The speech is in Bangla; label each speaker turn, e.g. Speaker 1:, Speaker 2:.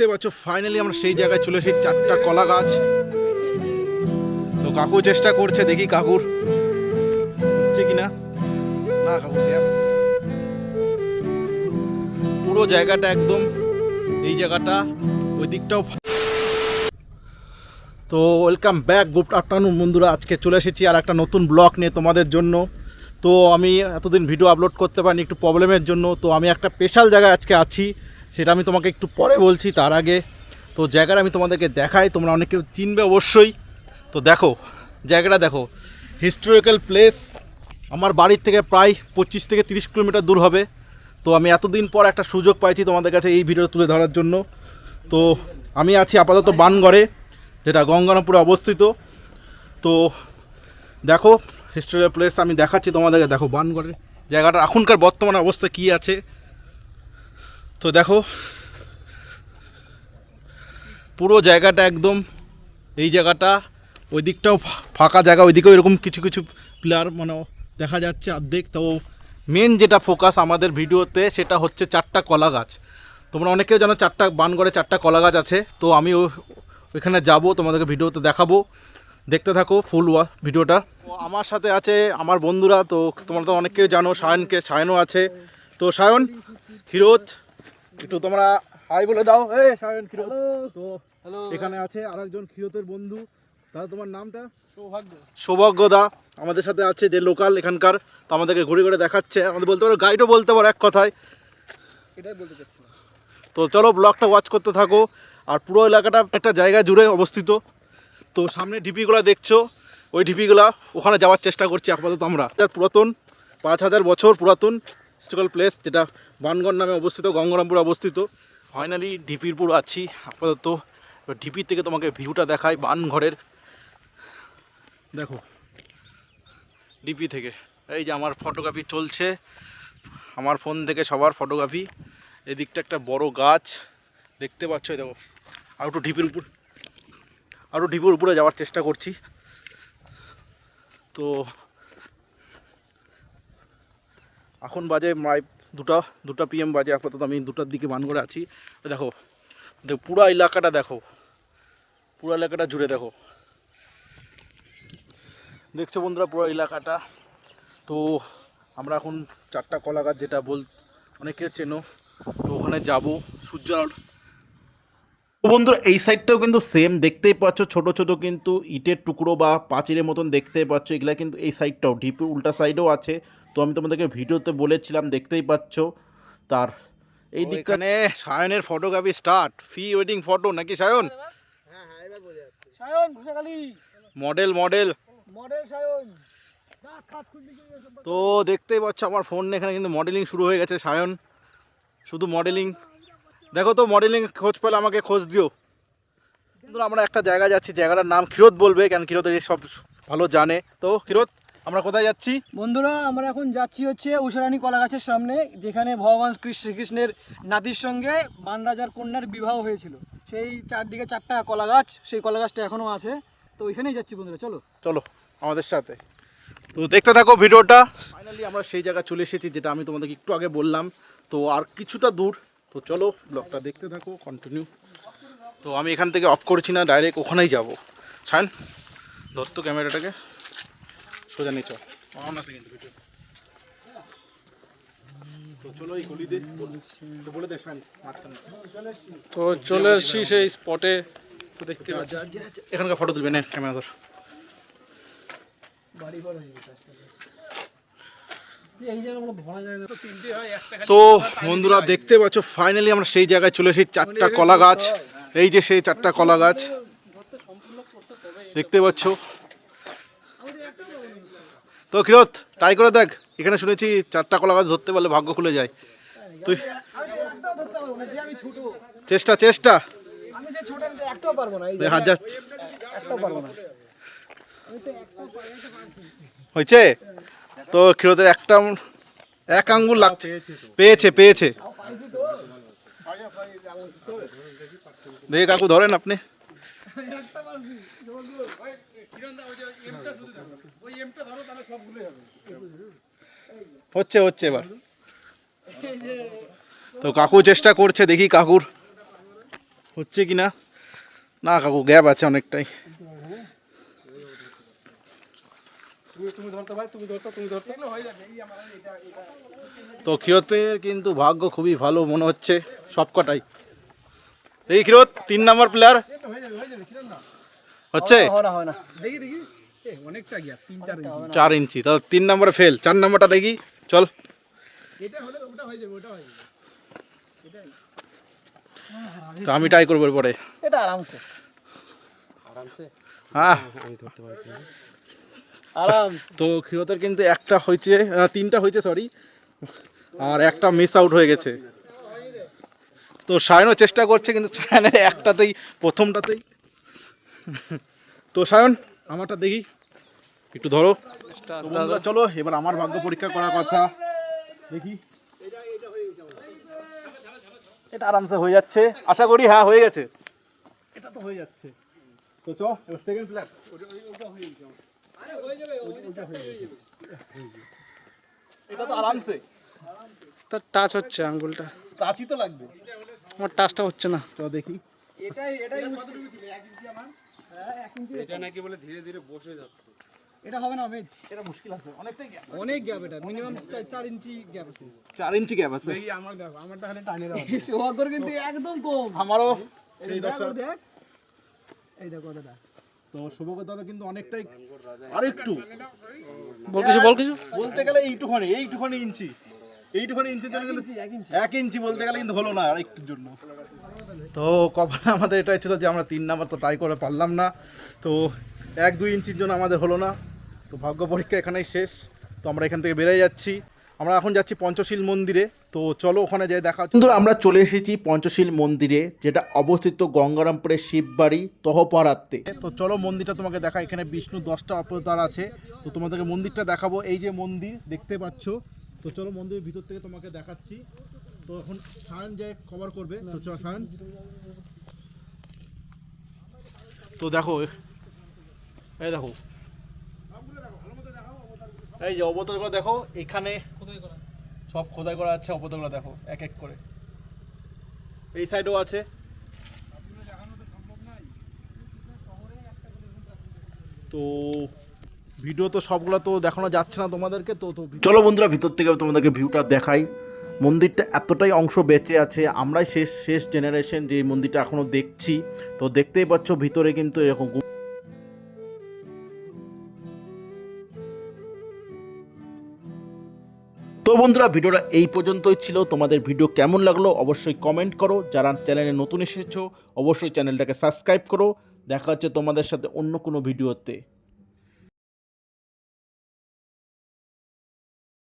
Speaker 1: দেখতে পাচ্ছ ফাইনালি আমরা সেই জায়গায় চলে এসেছি, চারটা কলা গাছ। তো কাকু চেষ্টা করছে, দেখি কাকুর হচ্ছে কিনা। না, কাকু পুরো জায়গাটা একদম, এই জায়গাটা ওই দিকটাও তো ওয়েলকাম ব্যাক গুড আফটারনুন বন্ধুরা। আজকে চলে এসেছি আর একটা নতুন ব্লগ নিয়ে তোমাদের জন্য। তো আমি এতদিন ভিডিও আপলোড করতে পারিনি, একটু প্রবলেমের জন্য। তো আমি একটা স্পেশাল জায়গায় আজকে আছি। সেটা আমি তোমাকে একটু পরে বলছি, তার আগে। তো জায়গাটা আমি তোমাদেরকে দেখাই, তোমরা অনেক চিনবে অবশ্যই। তো দেখো, জায়গাটা দেখো হিস্টোরিক্যাল প্লেস আমার বাড়ির থেকে প্রায় পঁচিশ থেকে তিরিশ কিলোমিটার দূর হবে। তো আমি এতদিন পর একটা সুযোগ পাইছি তোমাদের কাছে এই ভিডিও তুলে ধরার জন্য। তো আমি আছি আপাতত বানগড়ে, যেটা গঙ্গানাপুরে অবস্থিত। তো দেখো হিস্টোরিয়াল প্লেস আমি দেখাচ্ছি তোমাদেরকে। দেখো বানগড়ের জায়গাটা এখনকার বর্তমানে অবস্থা কী আছে? তো দেখো, পুরো জায়গাটা একদম এই জায়গাটা, ওই দিকটাও ফাঁকা জায়গা ওইদিকেও এরকম কিছু কিছু প্লেয়ার মানে দেখা যাচ্ছে অর্ধেক। তো মেন যেটা ফোকাস আমাদের ভিডিওতে সেটা হচ্ছে চারটা কলা গাছ। তোমরা অনেকেও জানো চারটা, বানগড়ে চারটা কলা গাছ আছে। তো আমি ওইখানে যাব, তোমাদেরকে ভিডিওতে দেখাবো। দেখতে থাকো ফুল ভিডিওটা। আমার সাথে আছে আমার বন্ধুরা, তো তোমরা তো অনেকেই জানো, সায়নকে, সায়নও আছে। তো সায়ন ক্ষীরোদ একটু তোমরা হাই বলে দাও। এ সায়ন তো এখানে আছে আরেকজন ক্ষীরোতের বন্ধু। দাদা তোমার নামটা?
Speaker 2: সৌভাগ্য।
Speaker 1: সৌভাগ্য দা আমাদের সাথে আছে যে লোকাল এখানকার। তো আমাদেরকে ঘুরে ঘুরে দেখাচ্ছে। আমাদের বলতে পারো গাইডও বলতে পারো এক কথায়।
Speaker 2: এটাই বলতে চাচ্ছিলাম
Speaker 1: তো চলো ব্লগটা ওয়াচ করতে থাকো। আর পুরো এলাকাটা একটা জায়গা জুড়ে অবস্থিত। তো সামনে ঢিপিগুলা দেখছ। ওই ঢিপিগুলা ওখানে যাওয়ার চেষ্টা করছি আপাতত আমরা। পুরাতন পাঁচ হাজার বছর পুরাতন। হিস্টোরিক্যাল প্লেস যেটা বানগড় নামে অবস্থিত গঙ্গারামপুরে অবস্থিত। ফাইনালি ঢিপির পুরো আছি আপাতত। ঢিপির থেকে তোমাকে ভিউটা দেখাই বানঘরের দেখো। ডিপি থেকে। এই যে আমার ফটোগ্রাফি চলছে আমার ফোন থেকে সবার ফটোগ্রাফি এদিকটা একটা বড় গাছ দেখতে পাচ্ছ দেখো। আর একটু ঢিপির উপর আরও ঢিপির উপরে যাওয়ার চেষ্টা করছি। তো এখন বাজে প্রায় দুটা দুটা পিএম বাজে, আপাতত আমি দুটার দিকে বান করে আছি। দেখো পুরো এলাকাটা দেখো, পুরো এলাকাটা জুড়ে দেখো। দেখছ বন্ধুরা পুরো এলাকাটা? তো আমরা এখন চারটা কলা গাছ যেটা বল, অনেকে চেনো, তো ওখানে যাব। সূর্য আলো- তো বন্ধুরা এই সাইডটাও কিন্তু সেম দেখতেই পাচ্ছ। ছোট ছোট কিন্তু ইটের টুকরো বা পাঁচিরের মতন দেখতেই পাচ্ছ। এগুলা কিন্তু এই সাইডটাও ঢিপির উল্টা সাইডেও আছে। তো আমি তোমাদেরকে ভিডিওতে বলেছিলাম দেখতেই পাচ্ছ। তার এই দিকখানে সায়নের photography start fee wedding photo নাকি সায়ন?
Speaker 2: হ্যাঁ হ্যাঁ Sayan.
Speaker 1: Model model
Speaker 2: model Sayan
Speaker 1: তো দেখতেই পাচ্ছ আমার ফোন এখানে কিন্তু মডেলিং শুরু হয়ে গেছে সায়ন। শুধু মডেলিং দেখো তো মডেলিং খোঁজ পেলে আমাকে খোঁজ দিও। কিন্তু আমরা একটা জায়গা যাচ্ছি জায়গাটার নাম ক্ষীরোদ বলবে কেন ক্ষীরোদ এই সব ভালো জানে। তো ক্ষীরোদ আমরা কোথায় যাচ্ছি?
Speaker 2: বন্ধুরা আমরা এখন যাচ্ছি হচ্ছে উষারানী কলা গাছের সামনে যেখানে ভগবান কৃষ্ণ শ্রীকৃষ্ণের নাতির সঙ্গে বান রাজার কন্যার বিবাহ হয়েছিল। সেই চারদিকে চারটা কলা গাছ সেই কলা গাছটা এখনও আছে। তো ওইখানেই যাচ্ছি বন্ধুরা চলো।
Speaker 1: চলো আমাদের সাথে। তো দেখতে থাকো ভিডিওটা। ফাইনালি আমরা সেই জায়গা চলে এসেছি যেটা আমি তোমাদেরকে একটু আগে বললাম। তো আর কিছুটা দূর তো চলো ব্লগটা দেখতে থাকো কন্টিনিউ তো আমি এখান থেকে অফ করছি না ডাইরেক্ট ওখানেই যাব। ছান ধরতো ক্যামেরাটাকে। সোজা নিয়ে চল। অন আছে কিন্তু ভিডিও তো চলো
Speaker 3: এসছি সেই স্পটে তো দেখতে
Speaker 1: এখানকার ফটো তুলবে না ক্যামেরা ধর
Speaker 2: বাড়ি ঘর হয়ে গেছে এই জায়গাগুলো ধরা যায় না তো
Speaker 1: বন্ধুরা দেখতে পাচ্ছ ফাইনালি আমরা সেই জায়গায় চলে এসেছি, চারটা কলা গাছ। এই যে সেই চারটা কলা গাছ। দেখতে পাচ্ছ। তো কিরত ট্রাই করে দেখ। এখানে শুনেছি চারটা কলা গাছ ধরতে পারলে ভাগ্য খুলে যায়। তুই চেষ্টা চেষ্টা। হয়েছে? তো ক্ষীরতের একটা এক আঙ্গুল লাগছে পেয়েছে পেয়েছে। দেখে কাকু ধরেন আপনি। হচ্ছে হচ্ছে এবার। তো কাকু চেষ্টা করছে, দেখি কাকুর হচ্ছে কি না না, কাকু, গ্যাপ আছে অনেকটাই। তো ক্ষীরতের কিন্তু ভাগ্য খুবই ভালো মনে হচ্ছে সবকটাই। এই ক্ষীরত তিন নাম্বার প্লেয়ার হচ্ছে?
Speaker 2: না না
Speaker 1: চার ইঞ্চি তাহলে তিন নম্বরে ফেল চার নম্বরটা দেখি। চল। তো আমি ট্রাই করব পরে
Speaker 2: এটা আরামসে।
Speaker 1: হ্যাঁ তো ক্ষীরতের কিন্তু একটা হয়েছে তিনটা হয়েছে সরি আর একটা মিস আউট হয়ে গেছে। তো সায়নও চেষ্টা করছে কিন্তু সায়নের একটাতেই প্রথমটাতেই। তো সায়ন আমারটা দেখি। একটু ধরো। চলো এবার আমার ভাগ্য পরীক্ষা করার কথা। দেখি। এটা আরামসে হয়ে যাচ্ছে। আশা করি হ্যাঁ হয়ে গেছে। এটা তো হয়ে যাচ্ছে। তো চ সেকেন্ড প্লেয়ার এটা তো আরামসে।
Speaker 3: তার টাচ হচ্ছে আঙ্গুলটা।
Speaker 1: কাঁচি তো লাগবে।
Speaker 3: আমার টাচটা হচ্ছে না।
Speaker 1: চ দেখি।
Speaker 2: এটাই এটাই এটা হবে না অমিত
Speaker 1: এটা মুশকিল আছে অনেকটাই গ্যাপ
Speaker 2: অনেক গ্যাপ এটা মিনিমাম চার ইঞ্চি গ্যাপ আছে।
Speaker 1: চার ইঞ্চি গ্যাপ আছে।
Speaker 2: সৌভাগ্যর কিন্তু একদম কম।
Speaker 1: আমারও
Speaker 2: এই দেখ, এই দেখ কতটা
Speaker 1: তো শুভকর দাদা কিন্তু অনেকটাই আর একটু
Speaker 3: বল কিছু বল কিছু।
Speaker 1: বলতে গেলে এইটুখানি এইটুখানি ইঞ্চি। এইটুখানি ইঞ্চি জন্য কিন্তু
Speaker 2: এক ইঞ্চি।
Speaker 1: বলতে গেলে কিন্তু হলো না আর জন্য। তো কপালে আমাদের এটাই ছিল যে আমরা তিন নাম্বার তো ট্রাই করে পারলাম না। তো এক দুই ইঞ্চির জন্য আমাদের হলো না। তো ভাগ্য পরীক্ষা এখানেই শেষ। তো আমরা এখান থেকে বেরিয়ে যাচ্ছি। আমরা এখন যাচ্ছি পঞ্চশীল মন্দিরে। তো চলো ওখানে যাই দেখা
Speaker 4: বন্ধুরা আমরা চলে এসেছি পঞ্চশীল মন্দিরে যেটা অবস্থিত গঙ্গারামপুরের শিববাড়ি তহপাড়াতে।
Speaker 1: তো চলো মন্দিরটা তোমাকে দেখা এখানে বিষ্ণু দশটা অবতার আছে। তো তোমাদেরকে মন্দিরটা দেখাবো এই যে মন্দির দেখতে পাচ্ছ। তো চলো মন্দিরের ভিতর থেকে তোমাকে দেখাচ্ছি। তো এখন সায়ন যে কভার করবে তো চলো সায়ন। তো দেখো এই দেখো এই যে অবতারগুলো দেখো এখানে সব খোদাই করা আছে অবতারগুলো দেখো এক এক করে। এই সাইডও আছে। তো ভিডিও তো সবগুলো তো দেখানো যাচ্ছে না তোমাদেরকে তো তো
Speaker 4: চলো বন্ধুরা ভিতর থেকে তোমাদেরকে ভিউটা দেখাই। মন্দিরটা এতটাই অংশ বেঁচে আছে আমরাই শেষ শেষ জেনারেশন যে মন্দিরটা এখনও দেখছি। তো দেখতেই পাচ্ছ ভিতরে কিন্তু এরকম তো বন্ধুরা, ভিডিওটা এই পর্যন্তই ছিল। তোমাদের ভিডিও কেমন লাগল অবশ্যই কমেন্ট করো। যারা চ্যানেলে নতুন এসেছ, অবশ্যই চ্যানেলটাকে সাবস্ক্রাইব করো। দেখা হচ্ছে তোমাদের সাথে অন্য কোনো ভিডিওতে।